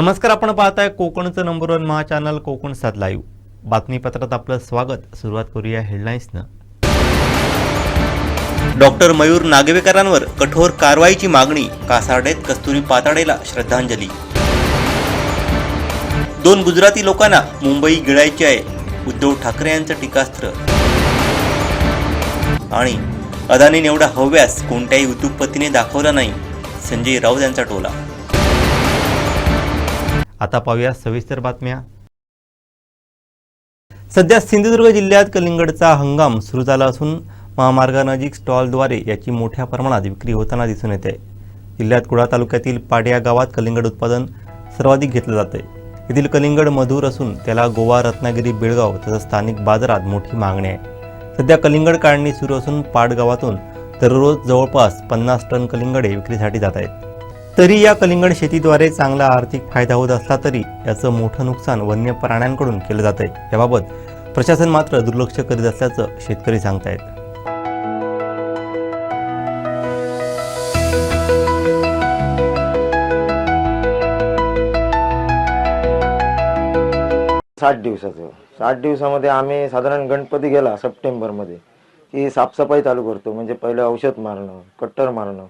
नमस्कार आपण पाहताय कोकणचं नंबर वन महाचॅनल कोकण सात लाईव्ह बातमीपत्रात आपलं स्वागत. सुरुवात करूया हेडलाईन्सनं डॉक्टर मयूर नागवेकरांवर कठोर कारवाईची मागणी कासार्डेत कस्तुरी पाताडेला श्रद्धांजली. दोन गुजराती लोकांना मुंबई गिळायची आहे उद्धव ठाकरे यांचं टीकास्त्र. आणि अदानीने एवढा हव्यास कोणत्याही उद्योगपतीने दाखवला नाही संजय राऊत यांचा टोला. आता पाहूया सविस्तर बातम्या. सध्या सिंधुदुर्ग जिल्ह्यात कलिंगडचा हंगाम सुरू झाला असून महामार्गानजीक स्टॉलद्वारे याची मोठ्या प्रमाणात विक्री होताना दिसून येते. जिल्ह्यात कुडा तालुक्यातील पाड्या गावात कलिंगड उत्पादन सर्वाधिक घेतलं जाते येथील कलिंगड मधुर असून त्याला गोवा रत्नागिरी बेळगाव तसंच स्थानिक बाजारात मोठी मागणी आहे. सध्या कलिंगड काढणी सुरू असून पाड गावातून दररोज जवळपास पन्नास टन कलिंगडे विक्रीसाठी जात आहेत. तरी या कलिंगड शेतीद्वारे चांगला आर्थिक फायदा होत असला तरी याचं मोठं नुकसान वन्य प्राण्यांकडून केलं जात आहे याबाबत प्रशासन मात्र दुर्लक्ष करीत असल्याचं शेतकरी सांगतायत. साठ दिवसाचं. साठ दिवसामध्ये आम्ही साधारण गणपती गेला सप्टेंबरमध्ये. की साफसफाई चालू करतो. म्हणजे पहिलं औषध मारणं कट्टर मारणं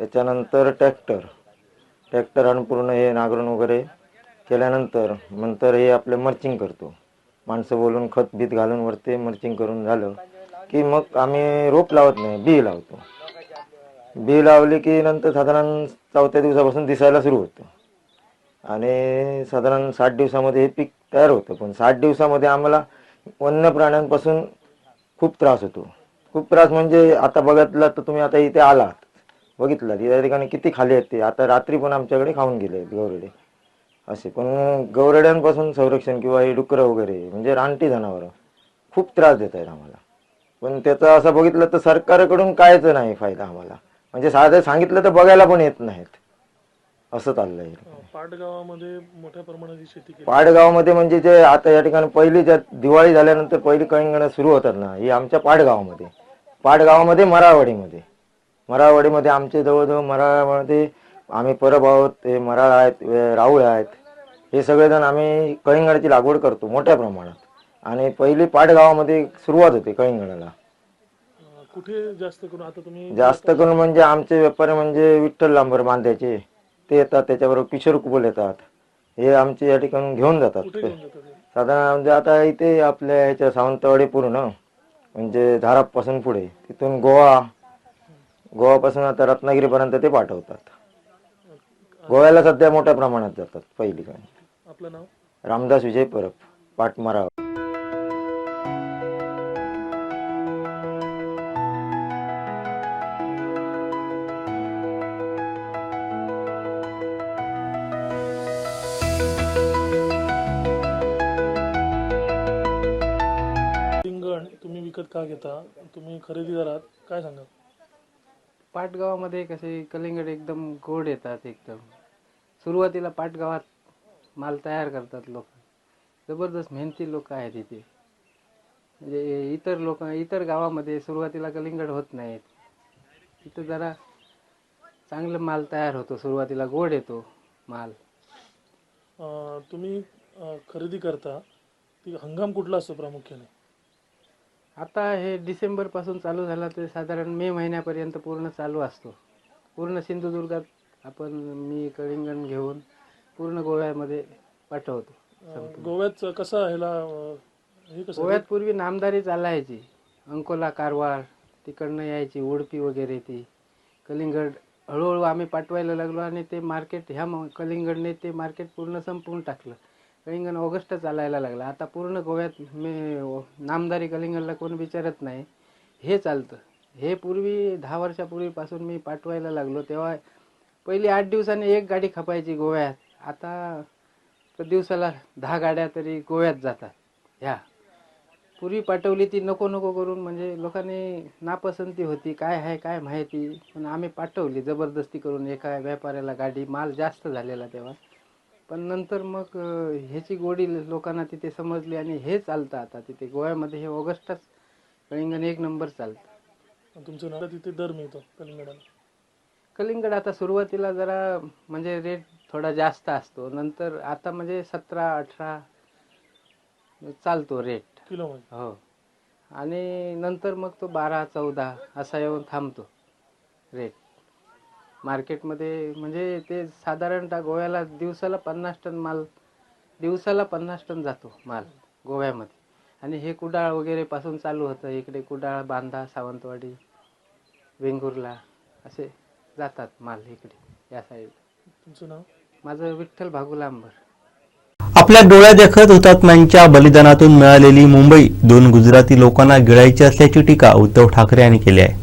त्याच्यानंतर ट्रॅक्टर ट्रॅक्टर आणून पूर्ण हे नांगरण वगैरे केल्यानंतर नंतर हे आपले मर्चिंग करतो. माणसं बोलून खत बीत घालून वरते मर्चिंग करून झालं की मग आम्ही रोप लावत नाही बी लावतो. बी लावली की नंतर साधारण चौथ्या दिवसापासून दिसायला सुरू होतं. आणि साधारण साठ दिवसामध्ये हे पीक तयार होतं पण साठ दिवसामध्ये आम्हाला वन्य प्राण्यांपासून खूप त्रास होतो. खूप त्रास म्हणजे आता बघितला तर तुम्ही आता इथे आलात. बघितलं या ठिकाणी किती खाली आहेत ते. आता रात्री पण आमच्याकडे खाऊन गेले आहेत गौरेडे. असे. पण गौरेड्यांपासून संरक्षण किंवा हे डुकरं वगैरे म्हणजे रानटी जनावरं खूप त्रास देत आहेत आम्हाला. पण त्याचं असं बघितलं तर सरकारकडून कायच नाही फायदा आम्हाला. म्हणजे साधं सांगितलं तर बघायला पण येत नाहीत. असं चाललंय. पाटगावामध्ये मोठ्या प्रमाणात ही शेती पाडगावमध्ये म्हणजे जे आता या ठिकाणी पहिली ज्या दिवाळी झाल्यानंतर पहिली कळंगणं सुरू होतात ना ही आमच्या पाडगावामध्ये. पाडगावामध्ये मरावाडीमध्ये मरावाडीमध्ये आमचे जवळजवळ मरावामध्ये आम्ही परब आहोत ते मराळ आहेत राऊळ आहेत हे सगळेजण आम्ही कळिंगडाची लागवड करतो मोठ्या प्रमाणात. आणि पहिली पाडगावामध्ये सुरुवात होते कळिंगडाला. अं, कुठे जास्त करून आता तुम्ही जास्त करून म्हणजे आमचे व्यापारी म्हणजे विठ्ठल लांबर बांध्याचे ते येतात त्याच्याबरोबर किशोर कुबल येतात हे आमचे या ठिकाणी घेऊन जातात. कुठे घेऊन जातात? साधारण म्हणजे आता इथे आपल्या ह्याच्या सावंतवाडी पूर्ण म्हणजे धारापासून पुढे तिथून गोवा गोवापासून आता रत्नागिरीपर्यंत ते पाठवतात. गोव्याला सध्या मोठ्या प्रमाणात जातात पहिली काय आपलं नाव? रामदास विजय परब पाटमारा रिंगण तुम्ही विकत का घेता? तुम्ही खरेदीदार आहात काय सांगा पाटगावामध्ये कसे कलिंगड एकदम गोड येतात एकदम. सुरुवातीला पाटगावात माल तयार करतात लोक. जबरदस्त मेहनती लोक आहेत इथे. म्हणजे इतर लोक इतर गावामध्ये सुरुवातीला कलिंगड होत नाहीत. इथं जरा चांगलं माल तयार होतो सुरुवातीला गोड येतो माल. तुम्ही खरेदी करता. ती हंगाम कुठला असतो प्रामुख्याने? आता हे डिसेंबरपासून चालू झाला ते साधारण मे महिन्यापर्यंत पूर्ण चालू असतो. पूर्ण सिंधुदुर्गात आपण मी कलिंगण घेऊन पूर्ण गोव्यामध्ये पाठवतो. गोव्यात कसा ह्याला अं, हे कसं गोव्यात पूर्वी नामदारी चालायची. अंकोला कारवार तिकडनं यायची उडपी वगैरे ती. कलिंगड हळूहळू आम्ही पाठवायला लागलो आणि ते मार्केट ह्या म- कलिंगडने ते मार्केट पूर्ण संपवून टाकलं. कलिंगण ऑगस्ट चालायला लागला. आता पूर्ण गोव्यात मी नामदारी कलिंगडला कोण विचारत नाही. हे चालतं. हे पूर्वी दहा वर्षापूर्वीपासून मी पाठवायला लागलो. तेव्हा पहिली आठ दिवसांनी एक गाडी खपायची गोव्यात. आता तर दिवसाला दहा गाड्या तरी गोव्यात जातात. ह्या पूर्वी पाठवली ती नको नको करून म्हणजे लोकांनी नापसंती होती. काय आहे काय माहिती. पण आम्ही पाठवली जबरदस्ती करून एका व्यापाऱ्याला गाडी माल जास्त झालेला तेव्हा. पण नंतर मग अं, ह्याची गोडी लोकांना तिथे समजली आणि हे चालतं आता तिथे. गोव्यामध्ये हे ऑगस्टच कलिंगण एक नंबर चालतं. तुमचं नाव? तिथे दर मिळतो कलिंगडाला. कलिंगड आता सुरुवातीला जरा म्हणजे रेट थोडा जास्त असतो. नंतर आता म्हणजे सतरा अठरा चालतो रेट किलोमध्ये हो. आणि नंतर मग तो बारा चौदा असा येऊन थांबतो रेट मार्केटमध्ये म्हणजे ते साधारणतः गोव्याला दिवसाला पन्नास टन माल दिवसाला पन्नास टन जातो माल गोव्यामध्ये. आणि हे कुडाळ वगैरे पासून चालू होतं. इकडे कुडाळ बांधा सावंतवाडी वेंगुर्ला असे जातात माल इकडे या साईड तुमचं नाव? माझं विठ्ठल भागू लांबर. आपल्या डोळ्या देखत हुतात्म्यांच्या बलिदानातून मिळालेली मुंबई दोन गुजराती लोकांना गिळायची असल्याची टीका उद्धव ठाकरे यांनी केली आहे.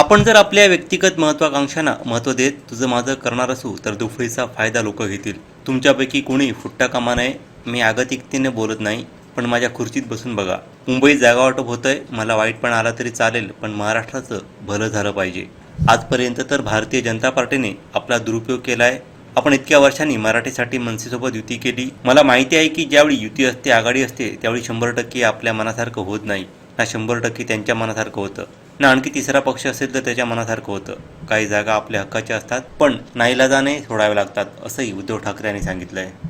आपण जर आपल्या व्यक्तिगत महत्वाकांक्षांना महत्त्व देत तुझं माझं करणार असू तर दुफळीचा फायदा लोक घेतील. तुमच्यापैकी कोणी फुट्टा कामा नये मी आगतिकतेने बोलत नाही पण माझ्या खुर्चीत बसून बघा. मुंबईत जागा वाटप होतंय मला वाईटपण आला तरी चालेल पण महाराष्ट्राचं भलं झालं पाहिजे. आजपर्यंत तर भारतीय जनता पार्टीने आपला दुरुपयोग केला आहे आपण इतक्या वर्षांनी मराठीसाठी मनसेसोबत युती केली. मला माहिती आहे की ज्यावेळी युती असते आघाडी असते त्यावेळी शंभर टक्के आपल्या मनासारखं होत नाही. ना शंभर टक्के त्यांच्या मनासारखं होतं. ना आणखी तिसरा पक्ष असेल तर त्याच्या मनासारखं होतं. काही जागा आपल्या हक्काच्या असतात पण नाईलाजाने सोडाव्या लागतात असंही उद्धव ठाकरे यांनी सांगितलं आहे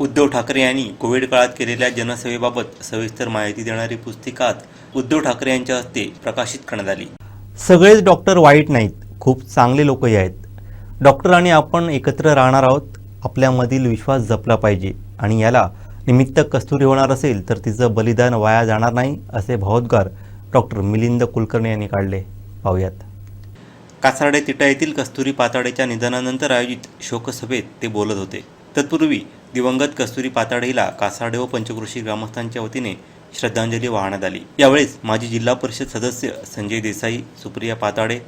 उद्धव ठाकरे यांनी कोविड काळात केलेल्या जनसेवेबाबत सविस्तर माहिती देणारी पुस्तिकात उद्धव ठाकरे यांच्या हस्ते प्रकाशित करण्यात आली. सगळेच डॉक्टर वाईट नाहीत खूप चांगले लोकही आहेत. डॉक्टर आणि आपण एकत्र राहणार आहोत आपल्यामधील विश्वास जपला पाहिजे आणि याला निमित्त कस्तुरी होणार असेल तर तिचं बलिदान वाया जाणार नाही असे भावोद्गार डॉक्टर मिलिंद कुलकर्णी यांनी काढले. पाहूयात. कासार्डे तिटा येथील कस्तुरी पाताडेच्या निधनानंतर आयोजित शोकसभेत ते बोलत होते. तत्पूर्वी दिवंगत कस्तुरी पाताडेला हिला कासार्डे व पंचकृषी ग्रामस्थांच्या वतीने श्रद्धांजली वाहण्यात आली. यावेळेस माजी जिल्हा परिषद सदस्य संजय देसाई सुप्रिया पाताडे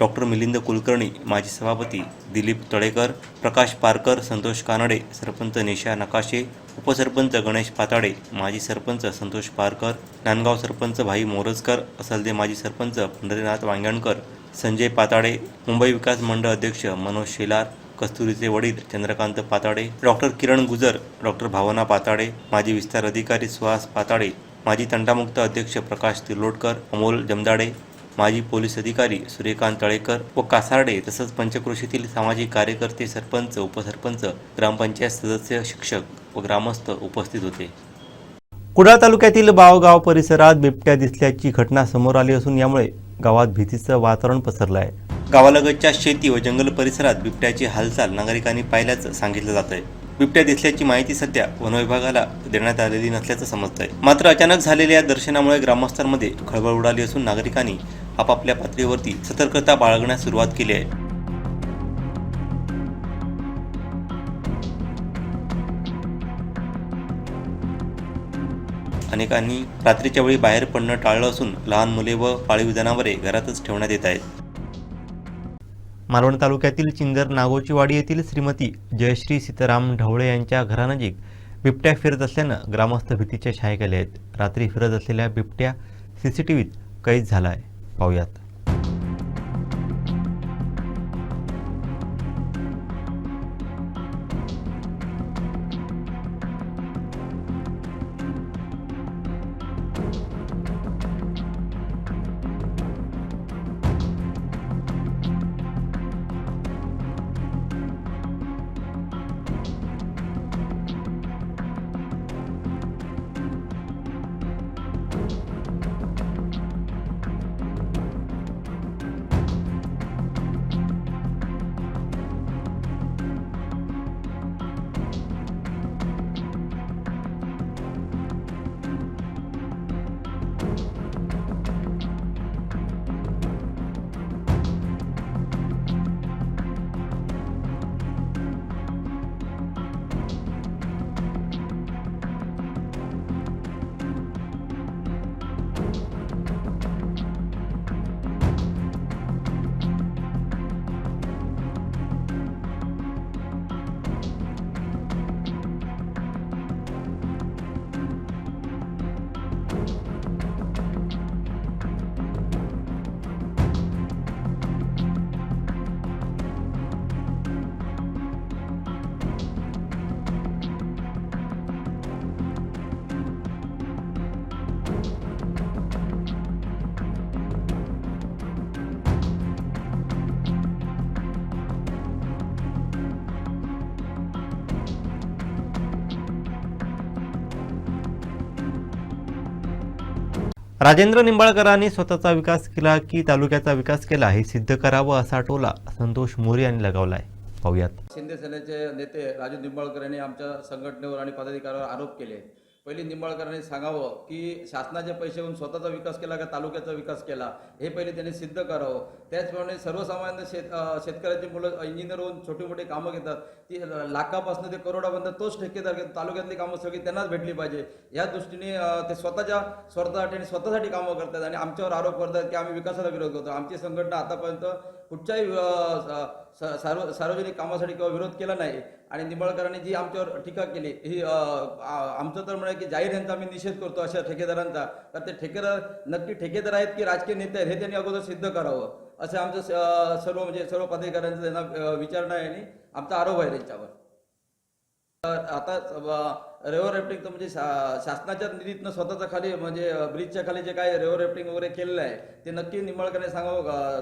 डॉक्टर मिलिंद कुलकर्णी माजी सभापती दिलीप तळेकर प्रकाश पारकर संतोष कानडे सरपंच निशा नकाशे उपसरपंच गणेश पाताडे माजी सरपंच संतोष पारकर नांदगाव सरपंच भाई मोरजकर असलदे माजी सरपंच पंढरीनाथ वांगणकर संजय पाताडे मुंबई विकास मंडळ अध्यक्ष मनोज शेलार कस्तुरीचे वडील चंद्रकांत पाताडे डॉक्टर किरण गुजर डॉक्टर भावना पाताडे माजी विस्तार अधिकारी सुहास पाताडे माजी तंटामुक्त अध्यक्ष प्रकाश तिर्लोटकर अमोल जमदाडे माजी पोलीस अधिकारी सूर्यकांत तळेकर व कासार्डे तसंच पंचक्रोशीतील सामाजिक कार्यकर्ते सरपंच उपसरपंच ग्रामपंचायत सदस्य शिक्षक व ग्रामस्थ उपस्थित होते. कुडाळ तालुक्यातील बावगाव परिसरात बिबट्या दिसल्याची घटना समोर आली असून यामुळे गावात भीतीचं वातावरण पसरलं आहे. गावालगतच्या शेती व जंगल परिसरात बिबट्याची हालचाल नागरिकांनी पाहिल्याचं सांगितलं जात आहे बिबट्या दिसल्याची माहिती सध्या वनविभागाला देण्यात आलेली नसल्याचं समजत आहे मात्र अचानक झालेल्या या दर्शनामुळे ग्रामस्थांमध्ये खळबळ उडाली असून नागरिकांनी आपापल्या पातळीवरती सतर्कता बाळगण्यास सुरुवात केली आहे. अनेकांनी रात्रीच्या वेळी बाहेर पडणं टाळलं असून लहान मुले व पाळीव जनावरे घरातच ठेवण्यात येत आहेत. मालवण तालुक्यातील चिंदर नागोचीवाडी येथील श्रीमती जयश्री सीताराम ढवळे यांच्या घरानजीक बिबट्या फिरत असल्यानं ग्रामस्थ भीतीच्या छाया आहेत. रात्री फिरत असलेल्या बिबट्या सीसीटीव्हीत कैद झाला आहे पाहूयात. राजेंद्र निंबाळकरांनी स्वतःचा विकास केला की तालुक्याचा विकास केला हे सिद्ध करावं असा टोला संतोष मोरे यांनी लगावलाय. पाहूयात. शिंदे सेनेचे नेते राजू निंबाळकर यांनी आमच्या संघटनेवर आणि पदाधिकाऱ्यावर आरोप केले. पहिले निंबाळकरांनी सांगावं की शासनाचे पैसे होऊन स्वतःचा विकास केला का तालुक्याचा विकास केला हे पहिले त्यांनी सिद्ध करावं. त्याचप्रमाणे सर्वसामान्य शेत शेतकऱ्याची मुलं इंजिनियर होऊन छोटी मोठी कामं घेतात ती लाखापासून ते करोडापर्यंत तोच ठेकेदार घेतो तालुक्यातली कामं सगळी त्यांनाच भेटली पाहिजे. या दृष्टीने ते स्वतःच्या स्वार्थासाठी आणि स्वतःसाठी कामं करतात आणि आमच्यावर आरोप करतात की आम्ही विकासाला विरोध करतो. आमची संघटना आतापर्यंत कुठच्याही स- सार्व सार्वजनिक कामासाठी किंवा विरोध केला नाही. आणि निंबाळकरांनी जी आमच्यावर टीका केली ही आमचं तर म्हणे की जाहीर यांचा आम्ही निषेध करतो अशा ठेकेदारांचा. तर ते ठेकेदार नक्की ठेकेदार आहेत की राजकीय नेते आहेत हे त्यांनी अगोदर सिद्ध करावं. असं आमचं सर्व म्हणजे सर्व पदाधिकाऱ्यांचं त्यांना विचारणं आहे आणि आमचा आरोप आहे त्यांच्यावर. तर आता रेव्हर रॅफ्टिंग तर म्हणजे शा- शासनाच्या निधीतनं स्वतःच्या खाली म्हणजे ब्रिजच्या खाली जे काय रेव्हर रॅफ्टिंग वगैरे केलेलं आहे ते नक्की निंबाळकरांनी सांगावं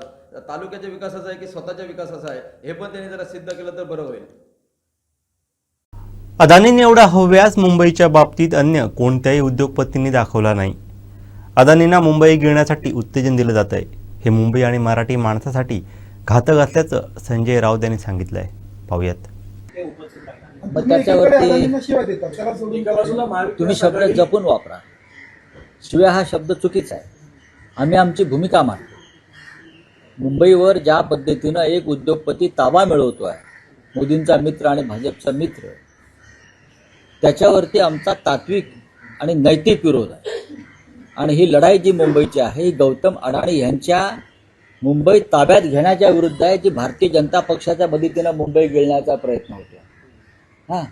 तालुक्याच्या विकासाचं आहे की स्वतःच्या विकासाचं आहे? हे पण त्यांनी जरा सिद्ध केलं तर बरं होईल. अदानीने एवढा हव्यास मुंबईच्या बाबतीत अन्य कोणत्याही उद्योगपतींनी दाखवला नाही. अदानींना मुंबई गिळण्यासाठी उत्तेजन दिलं जात आहे हे मुंबई आणि मराठी माणसासाठी घातक असल्याचं संजय राऊत यांनी सांगितलं आहे पाहूयात त्याच्यावरती तुम्ही शब्द जपून वापरा. शिव्या हा शब्द चुकीचा आहे. आम्ही आमची भूमिका मांडतो. मुंबईवर ज्या पद्धतीनं एक उद्योगपती ताबा मिळवतो आहे मोदींचा मित्र आणि भाजपचा मित्र त्याच्यावरती आमचा तात्विक आणि नैतिक विरोध आहे. आणि ही लढाई जी मुंबईची आहे ही गौतम अडाणी यांच्या मुंबई ताब्यात घेण्याच्या विरुद्ध आहे जी भारतीय जनता पक्षाच्या मदतीनं मुंबई गिळण्याचा प्रयत्न होतो हां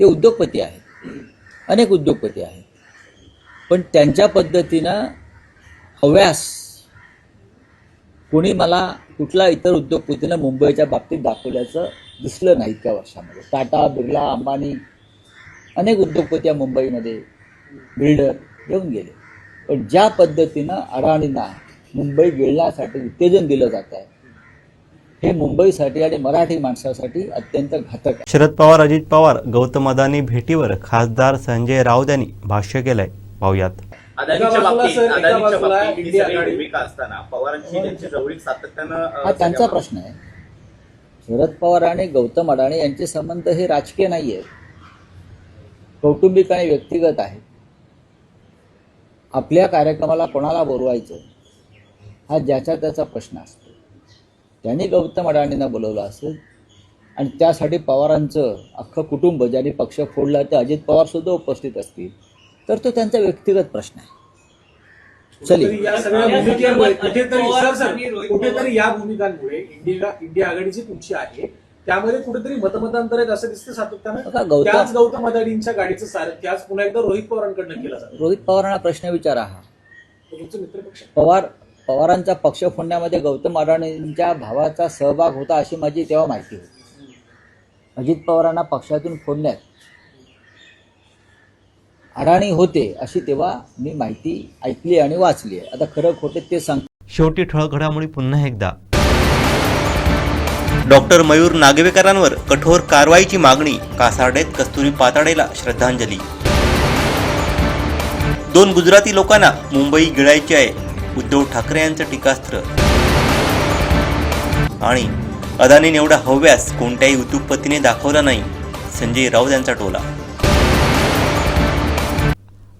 ते उद्योगपती आहेत. अनेक उद्योगपती आहेत. पण त्यांच्या पद्धतीनं हव्यास कोणी मला कुठला इतर उद्योगपतीनं मुंबईच्या बाबतीत दाखवल्याचं दिसलं नाही इतक्या वर्षामध्ये. टाटा बिर्ला अंबानी अनेक उद्योगपती या मुंबईमध्ये बिल्डर येऊन गेले. पण ज्या पद्धतीनं अडाणींना मुंबई गिळण्यासाठी उत्तेजन दिलं जात आहे हे मुंबईसाठी आणि मराठी माणसासाठी अत्यंत घातक आहे. शरद पवार अजित पवार गौतम अदानी भेटीवर खासदार संजय राऊत यांनी भाष्य केलंय. पाहूयात. ही. त्यांची हा त्यांचा प्रश्न आहे. शरद पवार आणि गौतम अडाणी यांचे संबंध हे राजकीय नाही आहेत कौटुंबिक आणि व्यक्तिगत आहेत. आपल्या कार्यक्रमाला कोणाला बोलवायचं? हा ज्याचा त्याचा प्रश्न असतो. त्यांनी गौतम अडाणींना बोलवलं असेल आणि त्यासाठी पवारांचं अख्खं कुटुंब ज्यांनी पक्ष फोडला ते अजित पवार सुद्धा उपस्थित असतील. तर तो त्यांचा व्यक्तिगत प्रश्न आहे. चलिए या सगळ्या भूमिकेमुळे कुठेतरी या भूमिकांमुळे इंडिया इंडिया आघाडी जी तुमची आहे. त्यामध्ये कुठेतरी मतमतांतर आहेत असं दिसतं सातत्यानं. गौतम- त्याच गौतम अदानींच्या गाडीचं सारथ्य आज पुन्हा एकदा रोहित पवारांकडनं केलं जातं. रोहित पवारांना प्रश्न विचारा हा. तो तुमचं मित्रपक्ष पवार पवारांचा पक्ष फोडण्यामध्ये गौतम अडाणींच्या भावाचा सहभाग होता अशी माझी तेव्हा माहिती होती. अजित पवारांना पक्षातून फोडण्यात अडाणी होते अशी तेव्हा मी माहिती ऐकली आणि वाचली आहे. आता खरं खोटे ते सांग शेवटी ठळक घडामोडी पुन्हा एकदा. डॉक्टर मयूर नागवेकरांवर कठोर कारवाईची मागणी कासार्डेत कस्तुरी पाताडेला श्रद्धांजली. दोन गुजराती लोकांना मुंबई गिळायची आहे उद्धव ठाकरे यांचं टीकास्त्र. आणि अदानीने एवढा हव्यास कोणत्याही उद्योगपतीने दाखवला नाही संजय राऊत यांचा टोला.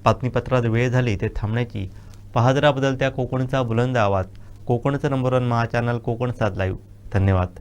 बातमीपत्रात वेळ झाली ते थांबण्याची. पहादरा बदलत्या कोकणचा बुलंद आवाज. कोकणचं number one Maha channel Konkan सात लाईव्ह धन्यवाद.